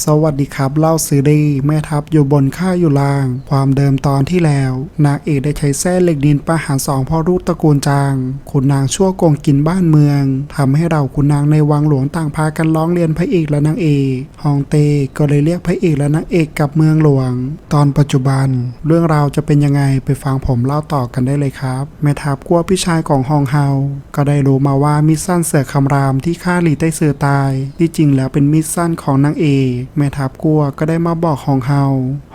สวัสดีครับเล่าซื้อดีแม่ทัพอยู่บนข้าอยู่ล่าง ความเดิมตอนที่แล้ว นางเอกได้ใช้แส้เหล็กดินประหารสองพ่อรูปตระกูลจางคุณนางชั่วโกงกินบ้านเมืองทำให้เราคุณนางในวังหลวงต่างพากันร้องเรียนพระเอกและนางเอกฮองเต้ก็เลยเรียกพระเอกและนางเอกกลับเมืองหลวง ตอนปัจจุบัน เรื่องราวจะเป็นยังไงไปฟังผมเล่าต่อกันได้เลยครับ แม่ทัพกลัวพี่ชายของฮองเฮาก็ได้รู้มาว่ามิดสั้นเสือคำรามที่ฆ่าหลีไต้เสือตาย ที่จริงแล้วเป็นมิดสั้นของนางเอกแม่ทัพกัวก็ได้มาบอกฮองเฮา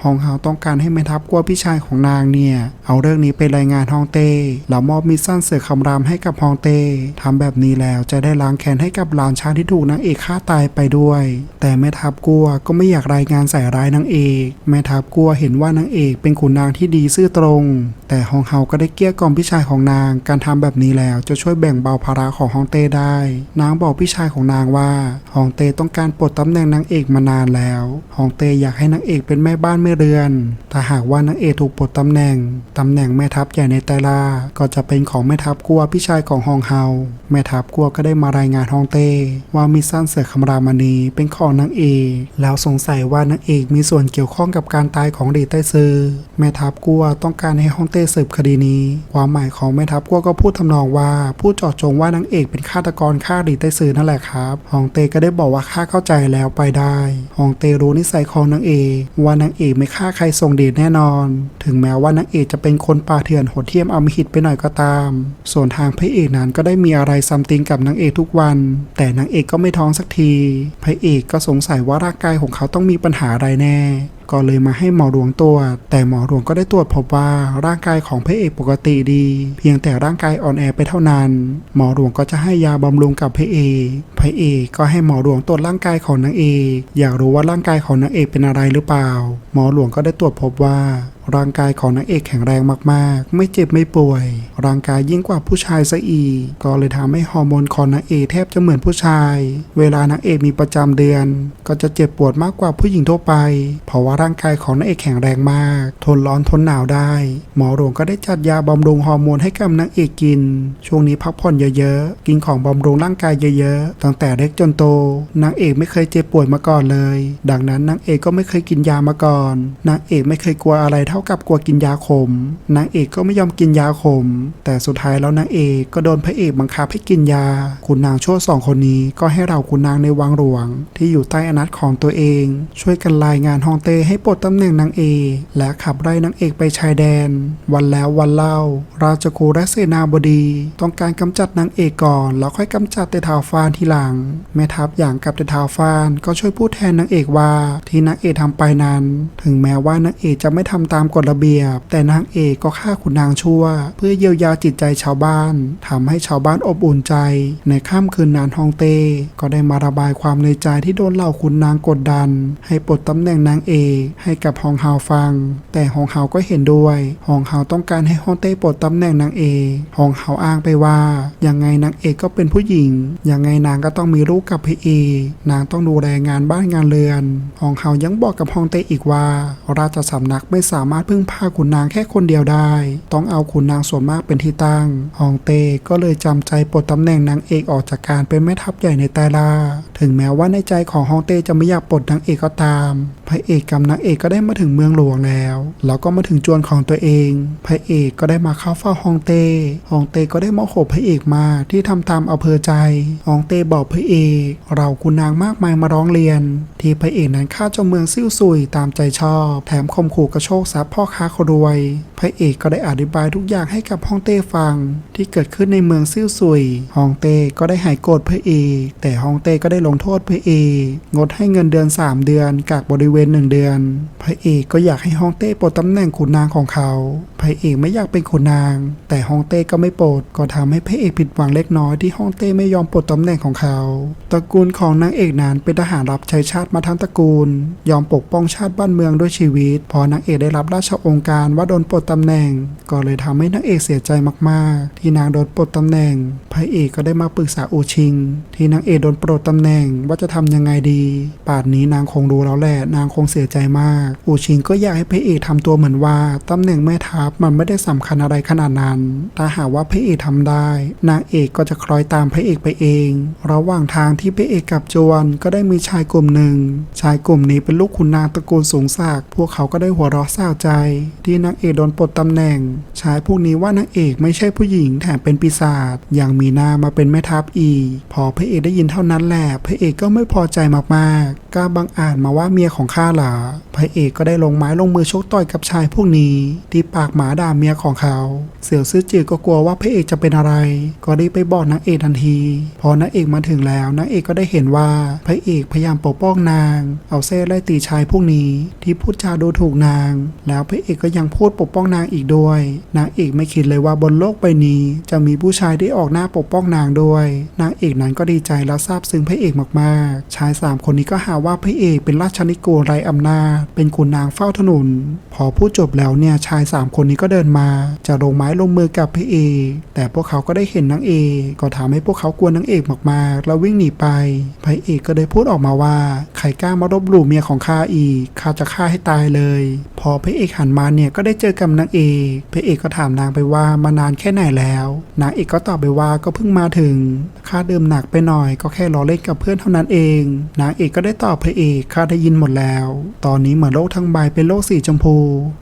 ฮองเฮาต้องการให้แม่ทัพกัวพี่ชายของนางเนี่ย เอาเรื่องนี้ไปรายงานฮองเต้แล้วมอบมิดสั้นเสือคำรามให้กับฮองเต้ทำแบบนี้แล้วจะได้ล้างแค้นให้กับหลานชายที่ถูกนางเอกฆ่าตายไปด้วย แต่แม่ทัพกัวก็ไม่อยากรายงานใส่ร้ายนางเอก แม่ทัพกัวเห็นว่านางเอกเป็นขุนนางที่ดีซื่อตรง แต่ฮองเฮาก็ได้เกลี้ยกล่อมพี่ชายของนาง การทำแบบนี้แล้วจะช่วยแบ่งเบาภาระของฮองเต้ได้ นางบอกพี่ชายของนางว่าฮองเต้ต้องการปลดตำแหน่งนางเอกมานานแล้วฮองเต้อยากให้นางเอกเป็นแม่บ้านแม่เรือน ถ้าหากว่านางเอกถูกปลดตำแหน่ง ตำแหน่งแม่ทัพใหญ่ในไตลา ก็จะเป็นของแม่ทัพกลัวพี่ชายของฮองเฮา แม่ทัพกลัวก็ได้มารายงานฮองเต้ ว่ามีสั้นเสือคำรามณีเป็นของนางเอก แล้วสงสัยว่านางเอกมีส่วนเกี่ยวข้องกับการตายของดีไต้ซือ แม่ทัพกลัวต้องการให้ฮองเต้สืบคดีนี้ ความหมายของแม่ทัพกลัวก็พูดทำนองว่าพูดเจาะจงว่านางเอกเป็นฆาตกรฆ่าดีไต้ซือนั่นแหละครับฮองเต้ก็ได้บอกว่าข้าเข้าใจแล้วไปได้ฮองเต้รู้นิสัยของนางเอกว่านางเอกไม่ฆ่าใครทรงเดชแน่นอน ถึงแม้ว่านางเอกจะเป็นคนป่าเถื่อนโหดเทียมอมหิตไปหน่อยก็ตาม ส่วนทางพระเอกนั้นก็ได้มีอะไรซัมติงกับนางเอกทุกวัน แต่นางเอกก็ไม่ท้องสักที พระเอกก็สงสัยว่าร่างกายของเขาต้องมีปัญหาอะไรแน่ ก็เลยมาให้หมอหลวงตรวจ แต่หมอหลวงก็ได้ตรวจพบว่าร่างกายของพระเอกปกติดี เพียงแต่ร่างกายอ่อนแอไปเท่านั้น หมอหลวงก็จะให้ยาบำรุงกับพระเอกพระเอกก็ให้หมอหลวงตรวจร่างกายของนางเอกอยากรู้ว่าร่างกายของนางเอกเป็นอะไรหรือเปล่า หมอหลวงก็ได้ตรวจพบว่า ร่างกายของนางเอกแข็งแรงมากๆ ไม่เจ็บไม่ป่วย ร่างกายยิ่งกว่าผู้ชายซะอีก ก็เลยทำให้ฮอร์โมนของนางเอกแทบจะเหมือนผู้ชาย เวลานางเอกมีประจำเดือน ก็จะเจ็บปวดมากกว่าผู้หญิงทั่วไป เพราะว่าร่างกายของนางเอกแข็งแรงมาก ทนร้อนทนหนาวได้ หมอหลวงก็ได้จัดยาบำรุงฮอร์โมนให้กับนางเอกกิน ช่วงนี้พักผ่อนเยอะๆ กินของบำรุงร่างกายเยอะๆ ตั้งแต่เล็กจนโต นางเอกไม่เคยเจ็บป่วยมาก่อนเลย ดังนั้นนางเอกก็ไม่เคยกินยามาก่อน นางเอกไม่เคยกลัวอะไรเท่ากับกลัวกินยาขมนางเอกก็ไม่ยอมกินยาขม แต่สุดท้ายแล้วนางเอกก็โดนพระเอกบังคับให้กินยา คุณนางชั่วสองคนนี้ก็ให้เราคุณนางในวังหลวง ที่อยู่ใต้อนัตของตัวเอง ช่วยกันรายงานฮองเต้ให้ปลดตำแหน่งนางเอกและขับไล่นางเอกไปชายแดน วันแล้ววันเล่า ราชกูและเสนาบดี ต้องการกำจัดนางเอกก่อน แล้วค่อยกำจัดเตทาวฟานทีหลัง แม่ทัพอย่างกับเตทาวฟานก็ช่วยพูดแทนนางเอกว่าที่นางเอกทำไปนั้น ถึงแม้ว่านางเอกจะไม่ทำตามกฎระเบียบ แต่นางเอกก็ฆ่าขุนนางชั่ว เพื่อเยียวยาจิตใจชาวบ้านทำให้ชาวบ้านอบอุ่นใจ ในค่ำคืนนานฮองเต้ก็ได้มาระบายความในใจที่โดนเหล่าขุนนางกดดัน ให้ปลดตำแหน่งนางเอกให้กับฮองเฮาฟัง แต่ฮองเฮาก็เห็นด้วยฮองเฮาต้องการให้ฮองเต้ปลดตำแหน่งนางเอกฮองเฮาอ้างไปว่ายังไงนางเอกก็เป็นผู้หญิงยังไงนางก็ต้องมีลูกกับพระเอกนางต้องดูแลงานบ้านงานเรือนฮองเฮายังบอกกับฮองเต้อีกว่า ราชสำนักไม่สามารถพึ่งพาขุนนางแค่คนเดียวได้ ต้องเอาขุนนางส่วนมากเป็นที่ตั้งฮองเต้ก็เลยจำใจปลดตำแหน่งนางเอกออกจากการเป็นแม่ทัพใหญ่ในไตลา ถึงแม้ว่าในใจของฮองเต้จะไม่อยากปลดนางเอกก็ตามพระเอกกับนางเอกก็ได้มาถึงเมืองหลวงแล้ว แล้วก็มาถึงจวนของตัวเอง พระเอกก็ได้มาเข้าเฝ้าฮองเต้ฮองเต้ก็ได้โมโหพระเอกมาที่ทำตามอำเภอใจฮองเต้บอกพระเอกเราคุณนางมากมายมาร้องเรียน ที่พระเอกนั้นฆ่าเจ้าเมืองซิ่วซุยตามใจชอบ แถมข่มขู่กระโชกทรัพย์พ่อค้าคนรวย พระเอกก็ได้อธิบายทุกอย่างให้กับฮองเต้ฟัง ที่เกิดขึ้นในเมืองซิ่วซุยฮองเต้ก็ได้หายโกรธพระเอกแต่ฮองเต้ก็ได้ลงโทษพระเอกงดให้เงินเดือน 3 เดือนกากบริเวณ 1 เดือน พระเอกก็อยากให้ฮองเต้ปลดตำแหน่งขุนนางของเขา พระเอกไม่อยากเป็นขุนนาง แต่ฮองเต้ก็ไม่ปลดก็ทำให้พระเอกผิดหวังเล็กน้อยที่ฮองเต้ไม่ยอมปลดตำแหน่งของเขา ตระกูลของนางเอกนั้นเป็นทหารรับใช้ชาติมาทั้งตระกูล ยอมปกป้องชาติบ้านเมืองด้วยชีวิต พอนางเอกได้รับราชองค์การว่าโดนปลดตำแหน่ง ก็เลยทำให้นางเอกเสียใจมากๆ ที่นางโดนปลดตำแหน่งพระเอกก็ได้มาปรึกษาอูชิง ที่นางเอกโดนปลดตำแหน่งว่าจะทำยังไงดี ป่านนี้นางคงรู้แล้วแหละนางคงเสียใจมาก อูชิงก็อยากให้พระเอกทำตัวเหมือนว่าตำแหน่งแม่ทัพมันไม่ได้สำคัญอะไรขนาดนั้น ถ้าหากว่าพระเอกทำได้ นางเอกก็จะคล้อยตามพระเอกไปเอง ระหว่างทางที่พระเอกกับจวนก็ได้มีชายกลุ่มหนึ่ง ชายกลุ่มนี้เป็นลูกขุนนางตระกูลสูงศักดิ์พวกเขาก็ได้หัวเราะเศร้าใจที่นางเอกโดนปลดตำแหน่ง ชายพวกนี้ว่านางเอกไม่ใช่ผู้หญิงแถมเป็นปีศาจยังมีหน้ามาเป็นแม่ทัพอีกพอพระเอกได้ยินเท่านั้นแหละพระเอกก็ไม่พอใจมากๆกล้าบังอาจมาว่าเมียของข้าหรอพระเอกก็ได้ลงไม้ลงมือชกต่อยกับชายพวกนี้ ที่ปากหมาด่าเมียของเขา เสี่ยวซื่อจือก็กลัวว่าพระเอกจะเป็นอะไร ก็ได้ไปบอกนางเอกทันที พอนางเอกมาถึงแล้วนางเอกก็ได้เห็นว่าพระเอกพยายามปกป้องนาง เอาเส้ไล่ตีชายพวกนี้ ที่พูดจาดูถูกนางแล้วพระเอกก็ยังพูดปกป้องนางอีกด้วย นางเอกไม่คิดเลยว่าบนโลกใบนี้ จะมีผู้ชายได้ออกหน้าปกป้องนางด้วย นางเอกนั้นก็ดีใจและซาบซึ้งพระเอกมากๆ ชายสามคนนี้ก็หาว่าพระเอกเป็นราชนิกรไรอำนาจ เป็นขุนนางเฝ้าถนน พอพูดจบแล้วเนี่ยชายสามคนนี้ก็เดินมา จะลงไม้ลงมือกับพระเอกแต่พวกเขาก็ได้เห็นนางเอกก็ทำให้พวกเขากลัวนางเอกมากๆ แล้ววิ่งหนีไป พระเอกก็ได้พูดออกมาว่าใครกล้ามารบหลู่เมียของข้าอีกข้าจะฆ่าให้ตายเลย อพระเอกหันมาเนี่ยก็ได้เจอกับนางเอกพระเอกก็ถามนางไปว่ามานานแค่ไหนแล้วนางเอกก็ตอบไปว่าก็เพิ่งมาถึงข้าเดื่มหนักไปหน่อย ก็แค่ล้อเล่นกับเพื่อนเท่านั้นเอง นางเอกก็ได้ตอบพระเอกข้าได้ยินหมดแล้ว ตอนนี้เหมือนโลกทั้งใบเป็นโลกสีชมพู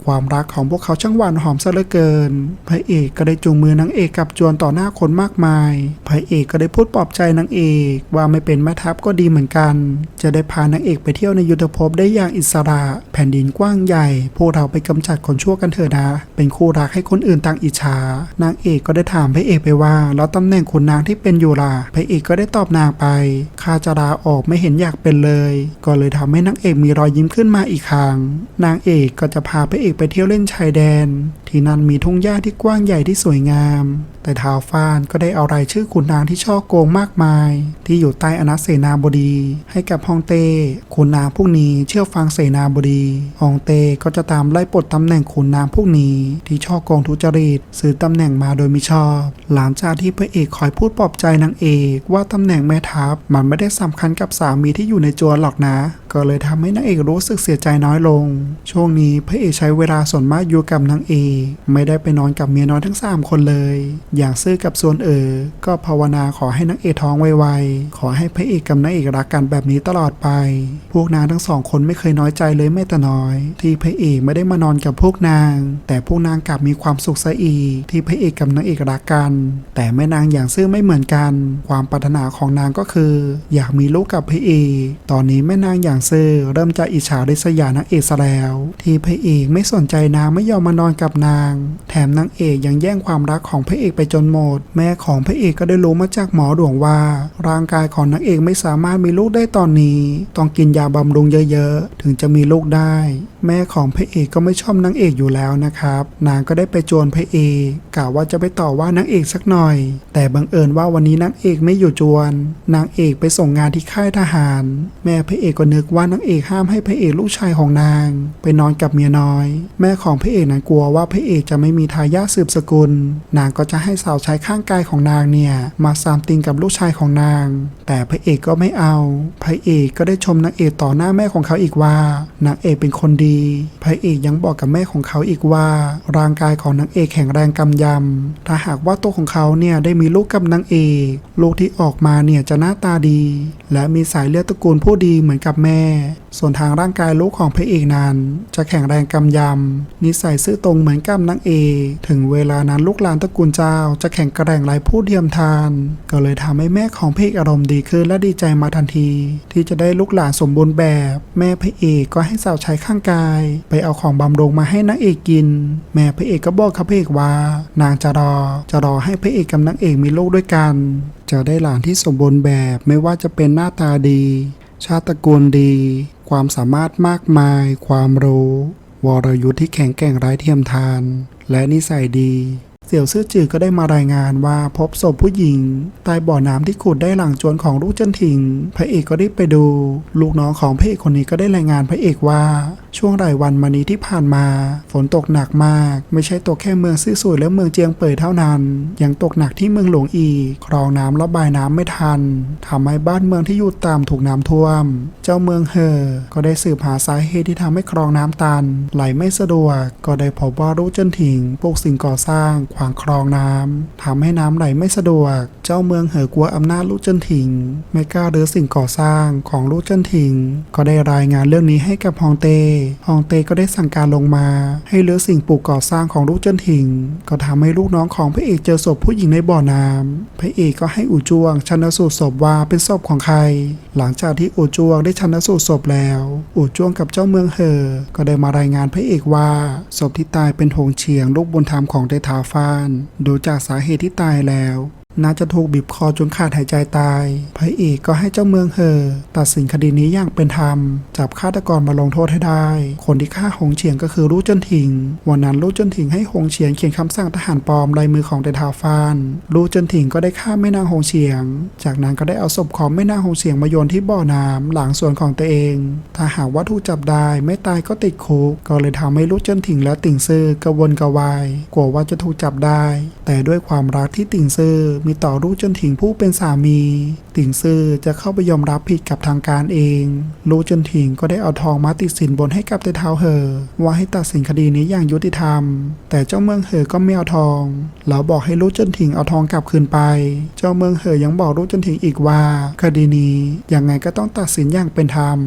ความรักของพวกเขาช่างหวานหอมซะเหลือเกิน พระเอกก็ได้จูงมือนางเอกกับจวนต่อหน้าคนมากมาย พระเอกก็ได้พูดปลอบใจนางเอกว่าไม่เป็นแม่ทัพก็ดีเหมือนกัน จะได้พานางเอกไปเที่ยวในยุทธภพได้อย่างอิสระ แผ่นดินกว้างใหญ่พวกเราไปกำจัดคนชั่วกันเถอะนะ เป็นคู่รักให้คนอื่นต่างอิจฉานางเอกก็ได้ถามพระเอกไปว่า แล้วตำแหน่งขุนนางที่เป็นอยู่ล่ะพระเอกก็ได้ตอบนางไปข้าจะลาออกไม่เห็นอยากเป็นเลย ก็เลยทำให้นางเอกมีรอยยิ้มขึ้นมาอีกครั้งนางเอกก็จะพาพระเอกไปเที่ยวเล่นชายแดน ที่นั่นมีทุ่งหญ้าที่กว้างใหญ่ที่สวยงาม แต่ท้าวฟานก็ได้เอารายชื่อขุนนางที่ช่อโกงมากมาย ที่อยู่ใต้อนัเสนาบดี ให้กับฮองเต้ขุนนางพวกนี้เชื่อฟังเสนาบดีฮองเต้ก็จะตามไล่ปลดตำแหน่งขุนนางพวกนี้ ที่ช่อโกงทุจริตซื้อตำแหน่งมาโดยมิชอบ หลังจากที่พระเอกคอยพูดปลอบใจนางเอก ว่าตำแหน่งแม่ทัพมันไม่ได้สำคัญกับสามีที่อยู่ในจวนหรอกนะ ก็เลยทำให้นางเอกรู้สึกเสียใจน้อยลง ช่วงนี้พระเอกใช้เวลาส่วนมากอยู่กับนางเอกไม่ได้ไปนอนกับเมียน้อยทั้ง 3 คนเลย อย่างซื่อกับส่วนเออก็ภาวนาขอให้นางเอกท้องไวๆขอให้พระเอกกับนางเอกรักกันแบบนี้ตลอดไป พวกนางทั้งสองคนไม่เคยน้อยใจเลยแม้แต่น้อย ที่พระเอกไม่ได้มานอนกับพวกนาง แต่พวกนางกลับมีความสุขซะอีกที่พระเอกกับนางเอกรักกัน แต่แม่นางอย่างซื่อไม่เหมือนกัน ความปรารถนาของนางก็คือ อยากมีลูกกับพระเอกตอนนี้แม่นางอย่างซื่อเริ่มจะอิจฉาริษยานางเอกซะแล้ว ที่พระเอกไม่สนใจนางไม่ยอมมานอนกับนาง แถมนางเอกยังแย่งความรักของพระเอกไปจนหมด แม่ของพระเอกก็ได้รู้มาจากหมอหลวงว่า ร่างกายของนางเอกไม่สามารถมีลูกได้ตอนนี้ ต้องกินยาบำรุงเยอะๆ ถึงจะมีลูกได้ แม่ของพระเอกก็ไม่ชอบนางเอกอยู่แล้วนะครับ นางก็ได้ไปจวนพระเอกกะว่าจะไปต่อว่านางเอกสักหน่อย แต่บังเอิญว่าวันนี้นางเอกไม่อยู่จวน นางเอกไปส่งงานที่ค่ายทหาร แม่พระเอกก็นึกว่านางเอกห้ามให้พระเอกลูกชายของนาง ไปนอนกับเมียน้อย แม่ของพระเอกนั้นกลัวว่าพระเอกจะไม่มีทายาทสืบสกุล นางก็จะให้สาวใช้ข้างกายของนางเนี่ยมาสามติงกับลูกชายของนาง แต่พระเอกก็ไม่เอา พระเอกก็ได้ชมนางเอกต่อหน้าแม่ของเขาอีกว่านางเอกเป็นคนดี พระเอกยังบอกกับแม่ของเขาอีกว่า ร่างกายของนางเอกแข็งแรงกำยำ ถ้าหากว่าตัวของเขาเนี่ยได้มีลูกกับนางเอก ลูกที่ออกมาเนี่ยจะหน้าตาดี และมีสายเลือดตระกูลผู้ดีเหมือนกับแม่ส่วนทางร่างกายลูกของพระเอกนั้น จะแข็งแรงกำยำ นิสัยซื่อตรงเหมือนกับนางเอ ถึงเวลานั้นลูกหลานตระกูลเจ้า จะแข็งแกร่งไร้ผู้เทียมทาน ก็เลยทำให้แม่ของพระเอกอารมณ์ดีขึ้นและดีใจมาทันที ที่จะได้ลูกหลานสมบูรณ์แบบ แม่พระเอกก็ให้สาวใช้ข้างกาย ไปเอาของบำรุงมาให้นางเอกกิน แม่พระเอกก็บอกกับพระเอกว่า นางจะรอ จะรอให้พระเอกกับนางเอกมีลูกด้วยกันจะได้หลานที่สมบูรณ์แบบไม่ว่าจะเป็นหน้าตาดี ชาติตระกูลดี ความสามารถมากมาย ความรู้ วรยุทธ์ที่แข็งแกร่งไร้เทียมทาน และนิสัยดี เสี่ยวซื่อจือก็ได้มารายงานว่าพบศพผู้หญิงใต้บ่อน้ำที่ขุดได้หลังจวนของลูกเจิ้นถิง พระเอกก็ได้ไปดู ลูกน้องของพระเอกคนนี้ก็ได้รายงานพระเอกว่า ช่วงรายวันมานี้ที่ผ่านมา ฝนตกหนักมาก ไม่ใช่ตกแค่เมืองซื่อสุยและเมืองเจียงเป่ยเท่านั้น ยังตกหนักที่เมืองหลวงอีกคลองน้ำระบายน้ำไม่ทันทำให้บ้านเมืองที่อยู่ตามถูกน้ำท่วม เจ้าเมืองเฮอก็ได้สืบหาสาเหตุที่ทำให้คลองน้ำตันไหลไม่สะดวก ก็ได้พบว่ารู้เจิ้นถิงพวกสิ่งก่อสร้างขวางคลองน้ำทำให้น้ำไหลไม่สะดวก เจ้าเมืองเหอกลัวอำนาจลู่เจิ้นถิง ไม่กล้ารื้อสิ่งก่อสร้างของลู่เจิ้นถิง ก็ได้รายงานเรื่องนี้ให้กับฮองเต้ฮองเต้ก็ได้สั่งการลงมา ให้เรื้อสิ่งปลูกก่อสร้างของลู่เจิ้นถิง ก็ทำให้ลูกน้องของพระเอกเจอศพผู้หญิงในบ่อน้ำพระเอกก็ให้อู่จวงชันสูตรศพว่าเป็นศพของใคร หลังจากที่อู่จวงได้ชันสูตรศพแล้ว อู่จวงกับเจ้าเมืองเหอ ก็ได้มารายงานพระเอกว่าศพที่ตายเป็นหงเฉียงลูกบุญธรรมของเตทาฟาน ดูจากสาเหตุที่ตายแล้ว น่าจะถูกบีบคอจนขาดหายใจตายพระเอกก็ให้เจ้าเมืองเหอตัดสินคดีนี้อย่างเป็นธรรม จับฆาตกรมาลงโทษให้ได้ คนที่ฆ่าหงเฉียงก็คือรู้เจิ้นถิง วันนั้นรู้เจิ้นถิงให้หงเฉียงเขียนคำสั่งทหารปลอมลายมือของเดทาฟานรู้เจิ้นถิงก็ได้ฆ่าแม่นางหงเฉียง จากนั้นก็ได้เอาศพของแม่นางหงเฉียงมาโยนที่บ่อน้ำหลังสวนของตัวเอง ถ้าหากว่าถูกจับได้ไม่ตายก็ติดคุก ก็เลยทำให้รู้เจิ้นถิงและติ่งซื่อกระวนกระวาย กลัวว่าจะถูกจับได้ แต่ด้วยความรักที่ติ่งซื่อมีต่อรู้เจิ้นถิงผู้เป็นสามีติ่งซื่อจะเข้าไปยอมรับผิดกับทางการเองรู้เจิ้นถิงก็ได้เอาทองมาติดสินบนให้กับเตเท้าเหอว่าให้ตัดสินคดีนี้อย่างยุติธรรม แต่เจ้าเมืองเหอก็ไม่เอาทองแล้วบอกให้รู้เจิ้นถิงเอาทองกลับคืนไป เจ้าเมืองเหอยังบอกรู้เจิ้นถิงอีกว่า คดีนี้ยังไงก็ต้องตัดสินอย่างเป็นธรรม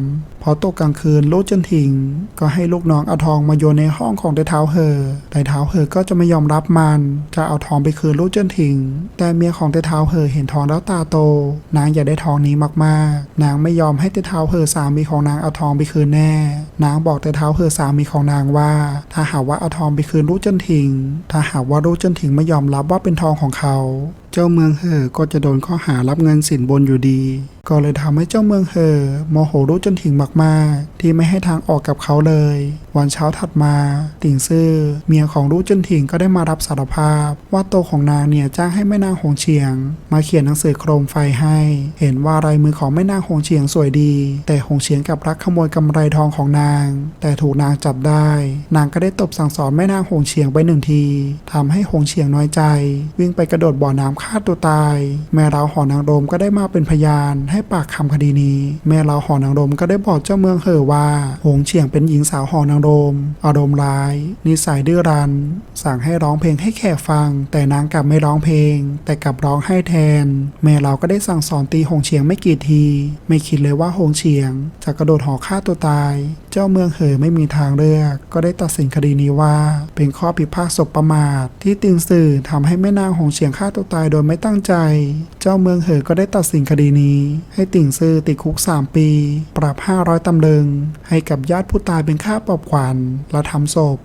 พอตกกลางคืนรู้เจิ้นถิง ก็ให้ลูกน้องเอาทองมาโยนในห้องของไต้เท้าเหอไต้เท้าเหอก็จะไม่ยอมรับมัน จะเอาทองไปคืนรู้เจิ้นถิง แต่เมียของไต้เท้าเหอเห็นทองแล้วตาโต นางอยากได้ทองนี้มากๆ นางไม่ยอมให้ไต้เท้าเหอสามีของนางเอาทองไปคืนแน่ นางบอกไต้เท้าเหอสามีของนางว่า ถ้าหากว่าเอาทองไปคืนรู้เจิ้นถิง ถ้าหากว่ารู้เจิ้นถิงไม่ยอมรับว่าเป็นทองของเขาเจ้าเมืองเหอก็จะโดนข้อหารับเงินสินบนอยู่ดี ก็เลยทำให้เจ้าเมืองเหอโมโหรู้จนถึงมากๆ ที่ไม่ให้ทางออกกับเขาเลย วันเช้าถัดมา ติ่งซื่อเมียของรู้จนถิงก็ได้มารับสารภาพ ว่าตัวของนางเนี่ยจ้างให้แม่นางหงเฉียง มาเขียนหนังสือโครมไฟให้ เห็นว่าลายมือของแม่นางหงเฉียงสวยดี แต่หงเฉียงกับรักขโมยกำไรทองของนาง แต่ถูกนางจับได้ นางก็ได้ตบสั่งสอนแม่นางหงเฉียงไปหนึ่งทีทำให้หงเฉียงน้อยใจ วิ่งไปกระโดดบ่อน้ำฆ่าตัวตาย แม่เราหอนางรมก็ได้มาเป็นพยาน ให้ปากคำคดีนี้ แม่เราหอนางรมก็ได้บอกเจ้าเมืองเหอว่า หงเฉียงเป็นหญิงสาวหอนางรมอารมณ์ร้าย นิสัยดื้อรั้นสั่งให้ร้องเพลงให้แขกฟัง แต่นางกลับไม่ร้องเพลง แต่กลับร้องให้แทน แม่เราก็ได้สั่งสอนตีหงเฉียงไม่กี่ที ไม่คิดเลยว่าหงเฉียง จะกระโดดหอฆ่าตัวตายเจ้าเมืองเหอไม่มีทางเลือก ก็ได้ตัดสินคดีนี้ว่า เป็นข้อผิดพลาดศพประมาท ที่ติงสื่อทำให้แม่นางหงเฉียงฆ่าตัวตายโดยไม่ตั้งใจ เจ้าเมืองเหอก็ได้ตัดสินคดีนี้ ให้ติ่งซื่อติดคุก 3 ปี ปรับ 500ตำลึง ให้กับญาติผู้ตายเป็นค่าปลอบขวัญและทำศพ